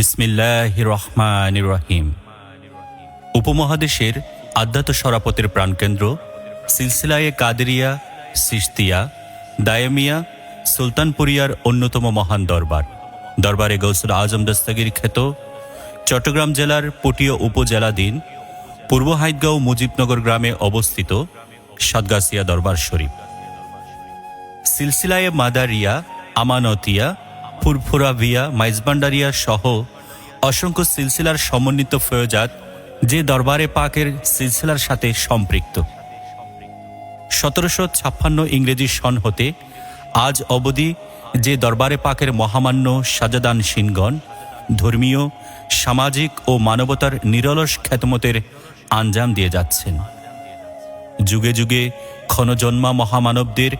বিসমিল্লাহ রহমান রহিম উপমহাদেশের আধ্যাত্ম সরাপতের প্রাণকেন্দ্র সিলসিলায়ে কাদেরিয়া সিস্তিয়া দায়মিয়া, সুলতানপুরিয়ার অন্যতম মহান দরবার। দরবারে গৌসুল আজম দস্তগির খ্যাত চট্টগ্রাম জেলার পটিয়া উপজেলাধীন পূর্ব হাইদগাঁও মুজিবনগর গ্রামে অবস্থিত সাদগাছিয়া দরবার শরীফ। সিলসিলায়ে মাদারিয়া, আমানতিয়া ফুরফুরাভিয়া মাইজবান্ডারিয়া সহ অসংখ্য সিলসিলার সমন্বিত ফয়জাত যে দরবারে পাকের সিলসিলার সাথে সম্পৃক্ত। সতেরোশো ছাপ্পান্ন ইংরেজি সন হতে আজ অবধি যে দরবারে পাকের মহামান্য সাজাদান সিনগণ ধর্মীয়, সামাজিক ও মানবতার নিরলস খ্যাতমতের আঞ্জাম দিয়ে যাচ্ছেন। যুগে যুগে ক্ষণজন্মা মহামানবদের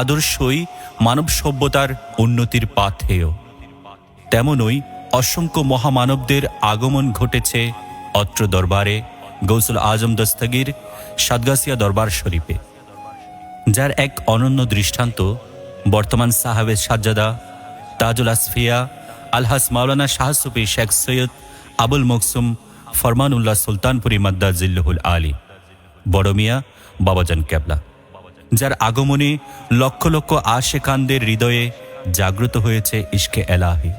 আদর্শই মানব সভ্যতার উন্নতির পাথেয়। তেমনই অসংখ্য মহামানবদের আগমন ঘটেছে অত্র দরবারে, গৌসুল আজম দস্তগীর সাদগাসিয়া দরবার শরীফে। যার এক অনন্য দৃষ্টান্ত বর্তমান সাহাবেদ সাজ্জাদা, তাজুল আসফিয়া, আলহাস মাওলানা শাহসুফি শেখ সৈয়দ আবুল মকসুম ফরমানুল্লাহ সুলতানপুরি মাদ্দা জিল্লুহুল আলী। বড় মিয়া, বাবাজান ক্যাবলা। যার আগমনে লক্ষ লক্ষ আশেকানদের হৃদয়ে জাগ্রত হয়েছে ইশকে এলাহি।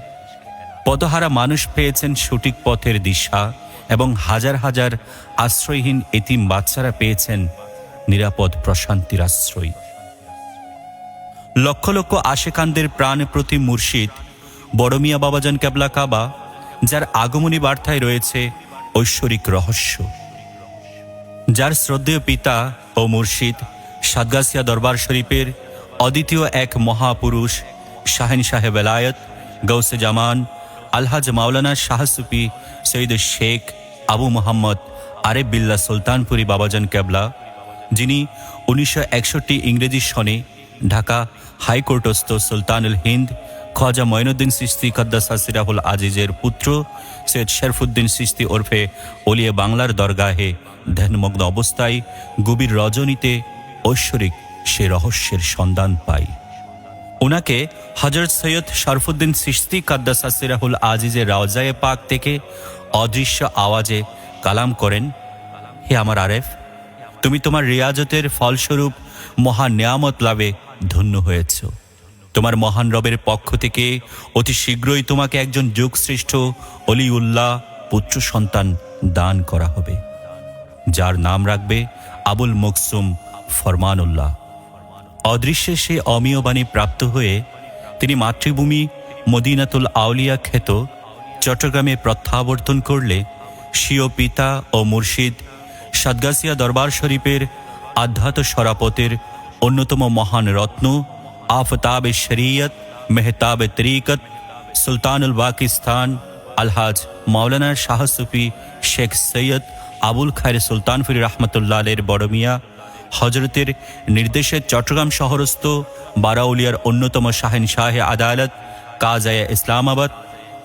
পদহারা মানুষ পেয়েছেন সঠিক পথের দিশা এবং হাজার হাজার আশ্রয়হীন এতিম বাচ্চারা পেয়েছেন নিরাপদ প্রশান্তির আশ্রয়। লক্ষ লক্ষ আশেকানদের প্রাণ প্রতি মুর্শিদ বড় মিয়া বাবাজান ক্যাবলা কাবা, যার আগমনী বার্তায় রয়েছে ঐশ্বরিক রহস্য। যার শ্রদ্ধেয় পিতা ও মুর্শিদ সাদগাসিয়া দরবার শরীফের অদ্বিতীয় এক মহাপুরুষ, শাহেন সাহেব এলায়ত গৌসে জামান, আলহাজ মাওলানা শাহসুফি সৈয়দ শেখ আবু মোহাম্মদ আরেব বিল্লা সুলতানপুরি বাবাজান ক্যাবলা, যিনি উনিশশো একষট্টি ইংরেজি সনে ঢাকা হাইকোর্টস্থ সুলতানুল হিন্দ, খাজা মঈনুদ্দিন সিস্তি কদ্দাসা সিরাহুল আজিজের পুত্র সৈয়দ শেরফুদ্দিন সিস্তি ওরফে ওলিয়ে বাংলার দরগাহে ধ্যানমগ্ন অবস্থায় গভীর রজনীতে ঐশ্বরিক সে রহস্যের সন্ধান পাই। ওনাকে হজরত সৈয়দ শরফুদ্দিন সিস্তি কাদ্দাসা সিরাহুল আজিজের রাওজায়ে পাক থেকে অদৃশ্য আওয়াজে কালাম করেন, হে আমার আরেফ, তুমি তোমার রিয়াজতের ফলস্বরূপ মহা নিয়ামত লাভে ধন্য হয়েছ। তোমার মহান রবের পক্ষ থেকে অতি শীঘ্রই তোমাকে একজন যুগশ্রেষ্ঠ অলিউল্লাহ পুত্র সন্তান দান করা হবে, যার নাম রাখবে আবুল মকসুম ফরমানুল্লাহ। অদৃশ্যে সে অমীয় বাণী প্রাপ্ত হয়ে তিনি মাতৃভূমি মদিনাতুল আউলিয়া খ্যাত চট্টগ্রামে প্রত্যাবর্তন করলে স্বীয় পিতা ও মুর্শিদ সাদগাসিয়া দরবার শরীফের আধ্যাত্ম সরাপতের অন্যতম মহান রত্ন আফতাব শরিয়ত, মেহতাব তরিকত, সুলতানুল পাকিস্তান আলহাজ মাওলানা শাহসুফি শেখ সৈয়দ আবুল খায়ের সুলতানফুরি রহমতুল্লাহ বড় মিয়া হজরতের নির্দেশে চট্টগ্রাম শহরস্থ বারাউলিয়ার অন্যতম শাহেন শাহে আদালত, কাজায়া ইসলামাবাদ,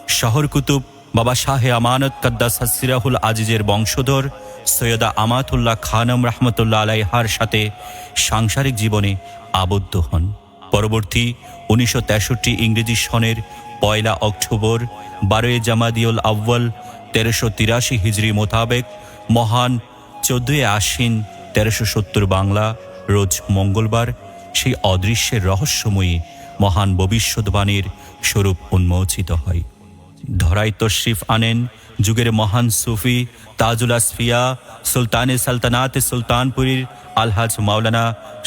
শহর কুতুব, বাবা শাহে আমানত কদ্দাস হাসিরাহুল আজিজের বংশধর সৈয়দা আমাতুল্লাহ খানম রহমতুল্লাহ আলাইহার সাথে সাংসারিক জীবনে আবদ্ধ হন। পরবর্তী উনিশশো তেষট্টি ইংরেজি সনের পয়লা অক্টোবর বারোই জামাদিউল আব্বাল তেরোশো তিরাশি হিজড়ি মোতাবেক মহান চোদ্দই আশ্বিন তেরোশো সত্তর বাংলা, রোজ মঙ্গলবার, সেই অদৃশ্যের রহস্যময়ী মহান ভবিষ্যৎবাণীর স্বরূপ উন্মোচিত হয়। ধরাই তশরিফ আনেন যুগের মহান সুফি তাজুল আসফিয়া, সুলতানে সালতানাতে সুলতানপুরীর আলহাজ মাওলানা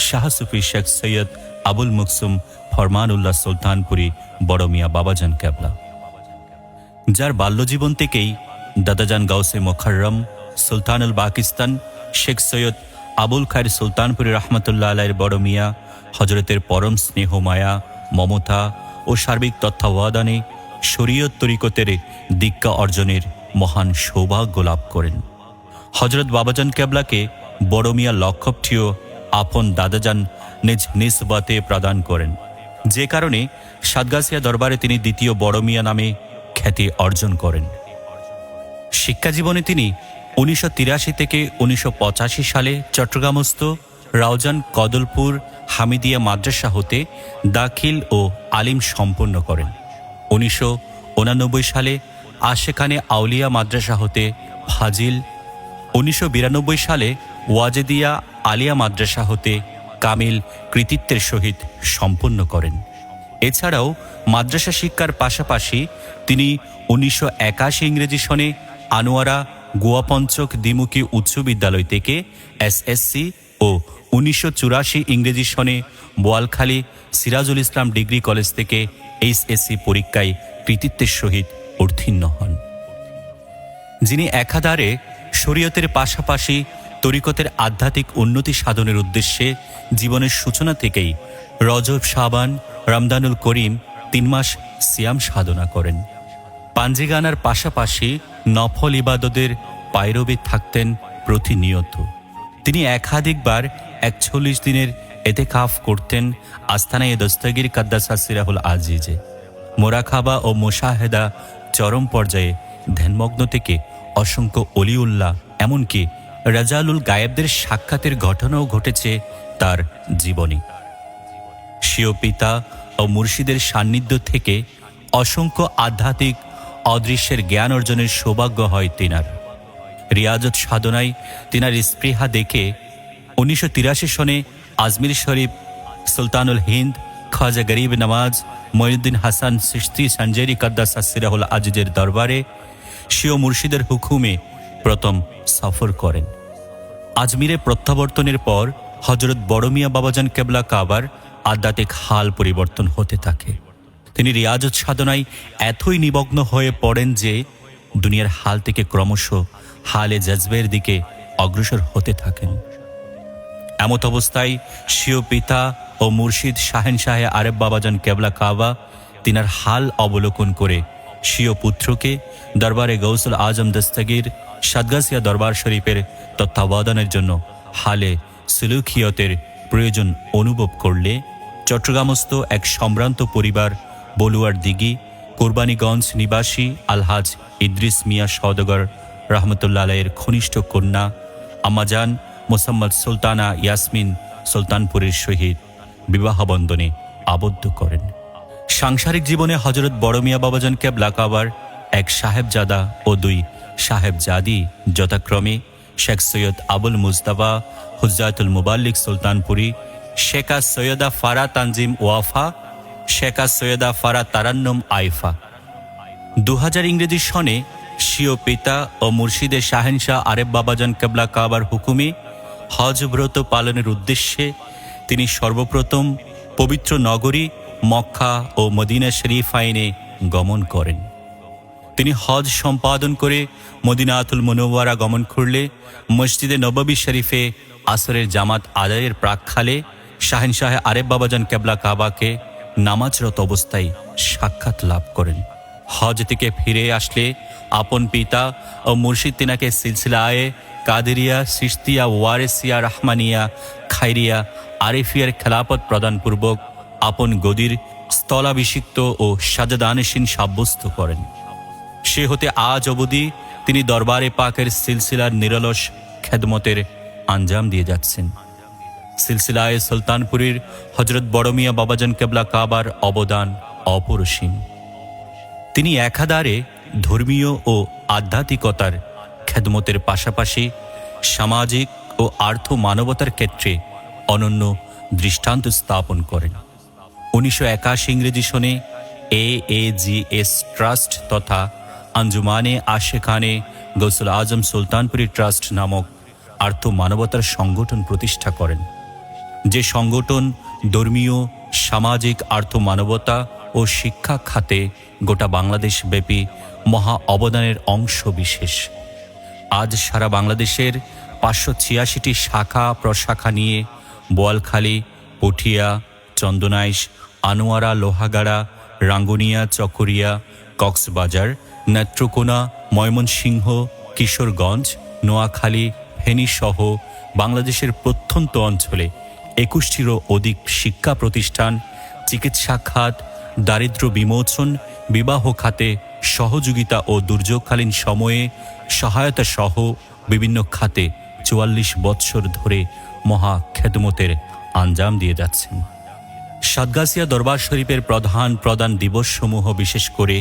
শাহ সুফি শেখ সৈয়দ আবুল মুকসুম ফরমানুল্লাহ সুলতানপুরী বড় মিয়া বাবাজান ক্যাবলা। যার বাল্যজীবন থেকেই দাদাজান গাউসে মোখাররম, সুলতানুল পাকিস্তান শেখ সৈয়দ আবুল খায়ের সুলতানপুরি রহমতুল্লাহ আলাইয়ের বড় মিয়া হজরতের পরম স্নেহ মায়া, মমতা ও সার্বিক তত্ত্বাবধানে শরীয়ত তরিকতের দীক্ষা অর্জনের মহান সৌভাগ্য লাভ করেন। হজরত বাবাজান ক্যাবলাকে বড় মিয়া লক্ষপটিও আপন দাদাজান নিজ নিসবতে প্রদান করেন। যে কারণে সাদগাছিয়া দরবারে তিনি দ্বিতীয় বড় মিয়া নামে খ্যাতি অর্জন করেন। শিক্ষা জীবনে তিনি উনিশশো তিরাশি থেকে উনিশশো পঁচাশি সালে চট্টগ্রামস্থ রাউজান কদলপুর হামিদিয়া মাদ্রাসা হতে দাখিল ও আলিম সম্পন্ন করেন। উনিশশো সালে আশেখানে আউলিয়া মাদ্রাসা হতে ফাজিল। উনিশশো বিরানব্বই সালে ওয়াজেদিয়া আলিয়া মাদ্রাসা হতে কামিল কৃতিত্বের সহিত সম্পন্ন করেন। এছাড়াও মাদ্রাসা শিক্ষার পাশাপাশি তিনি উনিশশো একাশি ইংরেজি সনে আনোয়ারা গোয়াপঞ্চক দ্বিমুখী উচ্চ বিদ্যালয় থেকে এসএসসি ও উনিশশো চুরাশি ইংরেজি সনে বোয়ালখালী সিরাজুল ইসলাম ডিগ্রি কলেজ থেকে এইচএসসি পরীক্ষায় কৃতিত্বের সহিত উত্তীর্ণ হন। যিনি একাধারে শরীয়তের পাশাপাশি তরিকতের আধ্যাত্মিক উন্নতি সাধনের উদ্দেশ্যে জীবনের সূচনা থেকেই রজব সাবান রমদানুল করিম তিন মাস সিয়াম সাধনা করেন। পাঞ্জিগানার পাশাপাশি নফল ইবাদতের পায়রবি থাকতেন প্রতিনিয়ত। তিনি একাধিকবার একচল্লিশ দিনের এতে কাফ করতেন আস্তানায় দস্তগির কাদ্দাসা সিরাহুল আজিজে। মোরাখাবা ও মোশাহেদা চরম পর্যায়ে ধ্যানমগ্ন থেকে অসংখ্য অলিউল্লাহ, এমনকি রাজালুল গায়েবদের সাক্ষাতের ঘটনাও ঘটেছে তার জীবনী। স্বীয় পিতা ও মুর্শিদের সান্নিধ্য থেকে অসংখ্য আধ্যাত্মিক অদৃশ্যের জ্ঞান অর্জনের সৌভাগ্য হয় তিনার। রিয়াজত সাধনায় তিনার স্পৃহা দেখে উনিশশো তিরাশি সনে আজমির শরীফ, সুলতানুল হিন্দ, খাজা গরিব নওয়াজ মঈনুদ্দিন হাসান সিস্তি সঞ্জেরি কাদ্দাস সিরাহুল আজিজের দরবারে শিও মুর্শিদের হুকুমে প্রথম সফর করেন। আজমিরে প্রত্যাবর্তনের পর হজরত বড়মিয়া বাবাজান কেবলা কাবার আধ্যাত্মিক হাল পরিবর্তন হতে থাকে। তিনি রিয়াজত সাধনায় এতই নিমগ্ন হয়ে পড়েন যে দুনিয়ার হাল থেকে ক্রমশ হালে জজবের দিকে অগ্রসর হতে থাকেন। এমত অবস্থায় স্বীয় পিতা ও মুর্শিদ শাহেন শাহে আরেব বাবাজান কেবলা কাবা তিনার হাল অবলোকন করে স্বীয় পুত্রকে দরবারে গৌসুল আজম দস্তগীর সাদগাসিয়া দরবার শরীফের তত্ত্বাবধানের জন্য হালে সুলুখিয়তের প্রয়োজন অনুভব করলে চট্টগ্রামস্থ এক সম্ভ্রান্ত পরিবার বলুয়ার দিঘি, কোরবানীগঞ্জ নিবাসী আলহাজ ইদ্রিস মিয়া সওদগর রহমতুল্লাহ আলাইয়ের ঘনিষ্ঠ কন্যা, আমাজান মোসাম্মদ সুলতানা ইয়াসমিন সুলতানপুরের সহিত বিবাহ বন্ধনে আবদ্ধ করেন। সাংসারিক জীবনে হজরত বড়মিয়া বাবাজান কেবলা কাবার এক সাহেবজাদা ও দুই সাহেবজাদি যথাক্রমে শেখ সৈয়দ আবুল মুজতাবা হুজাতুল মুবাল্লিক সুলতানপুরি, শেখা সৈয়দা ফারা তানজিম ওয়াফা শেখা সৈয়দা ফারা তারান্নম আইফা। দু হাজার ইংরেজি সনে স্বীয় পিতা ও মুর্শিদের শাহেনশাহ আরেব বাবাজান কেবলা কাবার হুকুমে হজ ব্রত পালনের উদ্দেশ্যে তিনি সর্বপ্রথম পবিত্র নগরী মক্কা ও মদিনা শরীফ আইনে গমন করেন। তিনি হজ সম্পাদন করে মদিনা আতুল মনোয়ারা গমন করলে মসজিদে নববী শরীফে আসরের জামাত আদায়ের প্রাকখালে শাহেনশাহে আরেব বাবাজান কেবলা কাবাকে নামাজরত অবস্থায় সাক্ষাৎ লাভ করেন। হজ থেকে ফিরে আসলে আপন পিতা ও মুর্শিদ তিনাকে সিলসিলায় কাদেরিয়া সিস্তিয়া ওয়ারেসিয়া, রাহমানিয়া, খাইরিয়া, আরিফিয়ার খেলাপত প্রদানপূর্বক আপন গদির স্থলাভিষিক্ত ও সাজাদানসীন সাব্যস্ত করেন। সে হতে আজ অবধি তিনি দরবারে পাকের সিলসিলার নিরলস খেদমতের আঞ্জাম দিয়ে যাচ্ছেন। সিলসিলায় সুলতানপুরীর হজরত বড়মিয়া বাবাজান কেবলা কাবার অবদান অপরসীম। তিনি একাধারে ধর্মীয় ও আধ্যাত্মিকতার খেদমতের পাশাপাশি সামাজিক ও আর্থ মানবতার ক্ষেত্রে অনন্য দৃষ্টান্ত স্থাপন করেন। উনিশশো একাশি ইংরেজি সনে এ এ জি এস ট্রাস্ট তথা আঞ্জুমানে আশেখানে গৌসুল আজম সুলতানপুরি ট্রাস্ট নামক আর্থ মানবতার সংগঠন প্রতিষ্ঠা করেন। যে সংগঠন ধর্মীয়, সামাজিক আর্থ মানবতা ও শিক্ষা খাতে গোটা বাংলাদেশ ব্যাপী মহা অবদানের অংশ বিশেষ। আজ সারা বাংলাদেশের পাঁচশো ছিয়াশিটি শাখা প্রশাখা নিয়ে বোয়ালখালী পটিয়া চন্দনাইশ, আনোয়ারা, লোহাগাড়া, রাঙ্গুনিয়া, চকরিয়া, কক্সবাজার, নেত্রকোনা, ময়মনসিংহ, কিশোরগঞ্জ, নোয়াখালী, ফেনীসহ বাংলাদেশের প্রত্যন্ত অঞ্চলে একুশটিরও অধিক শিক্ষা প্রতিষ্ঠান, চিকিৎসা খাত, দারিদ্র বিমোচন, বিবাহ খাতে সহযোগিতা ও দুর্যোগকালীন সময়ে সহায়তা সহ বিভিন্ন খাতে চুয়াল্লিশ বৎসর ধরে মহা খেদমতের আঞ্জাম দিয়ে যাচ্ছেন। সাতগাছিয়া দরবার শরীফের প্রধান প্রধান দিবসসমূহ বিশেষ করে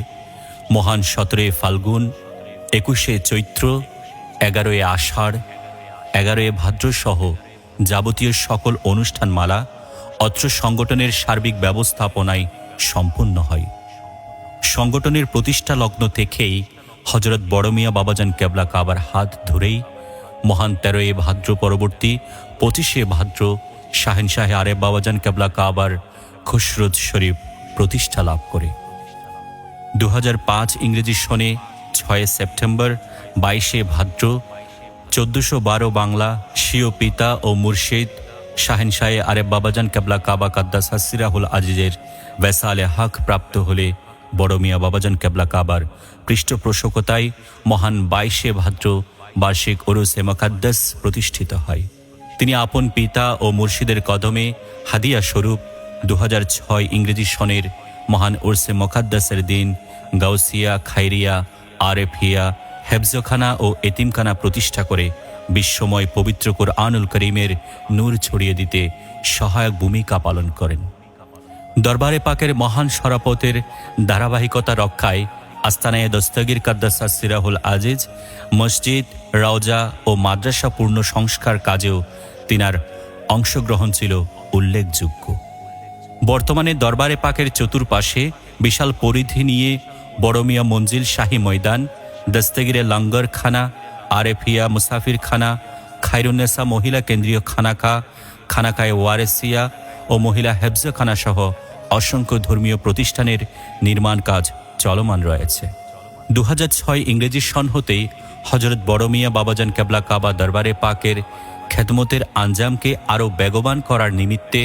মহান সতেরোই ফাল্গুন, একুশে চৈত্র, এগারোই আষাঢ়, এগারোই ভাদ্র সহ যাবতীয় সকল অনুষ্ঠানমালা অত্র সংগঠনের সার্বিক ব্যবস্থাপনায় সম্পন্ন হয়। সংগঠনের প্রতিষ্ঠা লগ্ন থেকেই হজরত বড়মিয়া বাবাজান কেবলা কাবার হাত ধরেই মহান তেরোই ভাদ্র পরবর্তী পঁচিশে ভাদ্র শাহেনশাহে আরে বাবাজান কেবলা কাবার খুশরত শরীফ প্রতিষ্ঠা লাভ করে। দু হাজার পাঁচ ইংরেজি সনে ছয় সেপ্টেম্বর বাইশে ভাদ্র চোদ্দশো বারো বাংলা স্বীয় পিতা ও মুর্শিদ শাহেনশাহে আরেব বাবাজান কেবলা কাবা কাদ্দাস হাসিরাহুল আজিজের ভেসালে হক প্রাপ্ত হলে বড় মিয়া বাবাজান কেবলা কাবার পৃষ্ঠপোষকতায় মহান বাইশে ভাদ্র বার্ষিক ওরুসে মকাদ্দাস প্রতিষ্ঠিত হয়। তিনি আপন পিতা ও মুর্শিদের কদমে হাদিয়া স্বরূপ দু হাজার ছয় ইংরেজি সনের মহান উর্সে মকাদ্দাসের দিন গাউসিয়া, খাইরিয়া, আরেফিয়া হেফজখানা ও এতিমখানা প্রতিষ্ঠা করে বিশ্বময় পবিত্র কোরআনুল করিমের নূর ছড়িয়ে দিতে সহায়ক ভূমিকা পালন করেন। দরবারে পাকের মহান সরাপতের ধারাবাহিকতা রক্ষায় আস্তানায় দস্তগীর কাদ্দাসা সিরাহুল আজিজ, মসজিদ, রওজা ও মাদ্রাসা পূর্ণ সংস্কার কাজেও তিনার অংশগ্রহণ ছিল উল্লেখযোগ্য। বর্তমানে দরবারে পাকের চতুর্পাশে বিশাল পরিধি নিয়ে বড়মিয়া মঞ্জিল শাহী ময়দান দস্তগিরে লঙ্গরখানা আরেফিয়া মুসাফিরখানা খাইরুন্নেসা মহিলা কেন্দ্রীয় খানাকা খানাকায় ওয়ারেসিয়া ও মহিলা হেফজখানা সহ অসংখ্য ধর্মীয় প্রতিষ্ঠানের নির্মাণ কাজ চলমান রয়েছে দুহাজার ছয় ইংরেজি সন হতেই হজরত বড়মিয়া বাবাজান কেবলা কাবা দরবারে পাকের খেদমতের আঞ্জামকে আরও বেগবান করার নিমিত্তে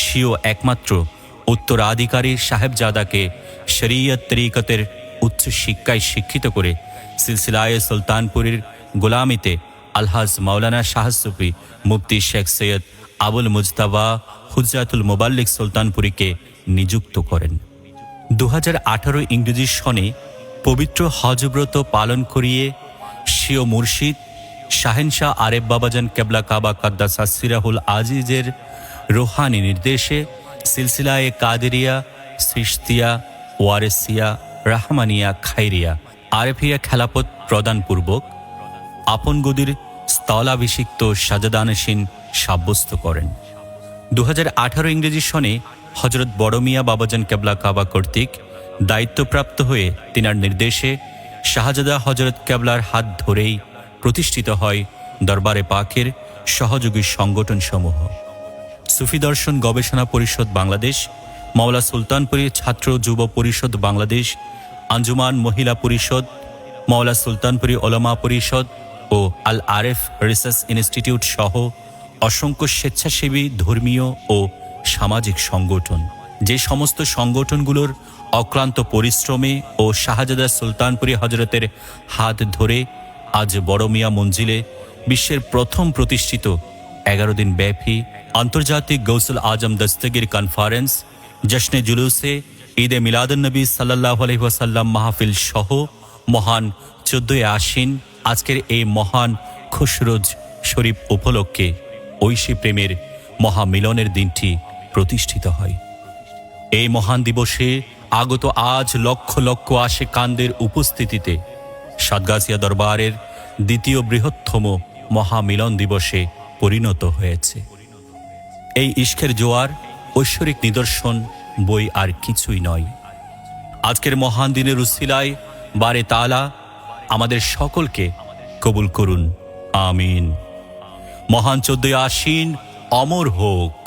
স্বীয় একমাত্র উত্তরাধিকারী সাহেবজাদাকে শরীয়ত তরিকতের উচ্চ শিক্ষায় শিক্ষিত করে সিলসিলায় সুলতানপুরীর গোলামিতে আলহাজ মাওলানা শাহসুফি মুফতি শেখ সৈয়দ আবুল মুজতাবা হুজাতুল মোবাল্লিক সুলতানপুরীকে নিযুক্ত করেন। দু হাজার আঠারো ইংরেজি সনে পবিত্র হজব্রত পালন করিয়ে শিও মুর্শিদ শাহেনশাহ আরেব বাবাজান কেবলা কাবা কাদ্দাসা সিরাহুল আজিজের রোহানি নির্দেশে সিলসিলায়ে কাদেরিয়া সৃষ্টিয়া ওয়ারেসিয়া, রাহমানিয়া, খাইরিয়া আরেফিয়া খেলাপত প্রদানপূর্বক আপন গদির স্থলাভিষিক্ত সাজাদানসীন সাব্যস্ত করেন। দু ইংরেজি সনে হজরত বড়মিয়া বাবাজান কেবলা কাবা কর্তৃক দায়িত্বপ্রাপ্ত হয়ে তিনার নির্দেশে শাহজাদা হজরত কেবলার হাত ধরেই প্রতিষ্ঠিত হয় দরবারে পাকের সহযোগী সংগঠনসমূহ। সুফি দর্শন গবেষণা পরিষদ বাংলাদেশ, মাওলা সুলতানপুরী ছাত্র যুব পরিষদ বাংলাদেশ আঞ্জুমান মহিলা পরিষদ, মওলা সুলতানপুরী ওলামা পরিষদ ও আল আরেফ রিসার্চ ইনস্টিটিউট সহ অসংখ্য স্বেচ্ছাসেবী, ধর্মীয় ও সামাজিক সংগঠন। যে সমস্ত সংগঠনগুলোর অক্লান্ত পরিশ্রমে ও শাহজাদা সুলতানপুরী হজরতের হাত ধরে আজ বড় মিয়া মঞ্জিলে বিশ্বের প্রথম প্রতিষ্ঠিত এগারো দিন ব্যাপী আন্তর্জাতিক গৌসুল আজম দস্তগীর কনফারেন্স জশ্নে জুলুসে ঈদে মিলাদুন্নবী সাল্লাহ আলহিহাসাল্লাম মাহফিল সহ মহান চোদ্দই আশ্বিন আজকের এই মহান খুশরোজ শরীফ উপলক্ষে ঐশী প্রেমের মহামিলনের দিনটি প্রতিষ্ঠিত হয়। এই মহান দিবসে আগত আজ লক্ষ লক্ষ আশে কান্দের উপস্থিতিতে সাতগাছিয়া দরবারের দ্বিতীয় বৃহত্তম মহামিলন দিবসে পরিণত হয়েছে। এই ইস্কের জোয়ার ঐশ্বরিক নিদর্শন বই আর কিছুই নয়। আজকের মহান দিনের উসিলায় বারে তালা আমাদের সকলকে কবুল করুন। আমিন। মহান চোদ্দই আশ্বিন অমর হোক।